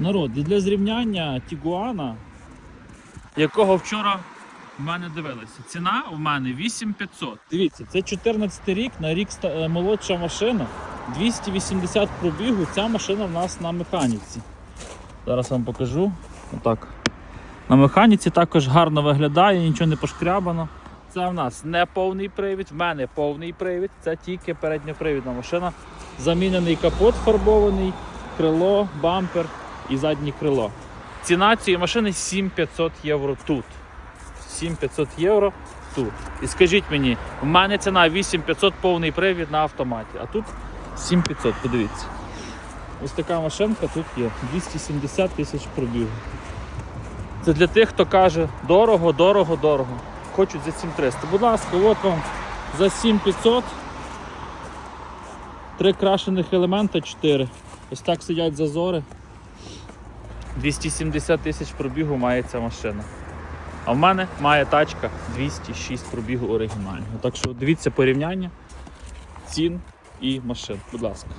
Народ, для зрівняння Тігуана, якого вчора в мене дивилися. Ціна в мене 8500. Дивіться, це 14 рік, на рік е, молодша машина. 280 пробігу. Ця машина в нас на механіці. Зараз вам покажу. Отак. На механіці також гарно виглядає, нічого не пошкрябано. Це в нас не повний привід, в мене повний привід, це тільки передньопривідна машина. Замінений капот фарбований, крило, бампер і заднє крило. Ціна цієї машини 7500 євро тут. 7500 євро тут. І скажіть мені, в мене ціна 8500 повний привід на автоматі, а тут 7500, подивіться. Ось така машинка тут є. 270 тисяч пробігу. Це для тих, хто каже дорого, дорого, дорого. Хочуть за 7300. Будь ласка, от вам за 7500. Три крашених елемента, 4. Ось так сидять зазори. 270 тисяч пробігу має ця машина. А в мене має тачка 206 пробігу оригінального. Так що дивіться порівняння цін і машин. Будь ласка.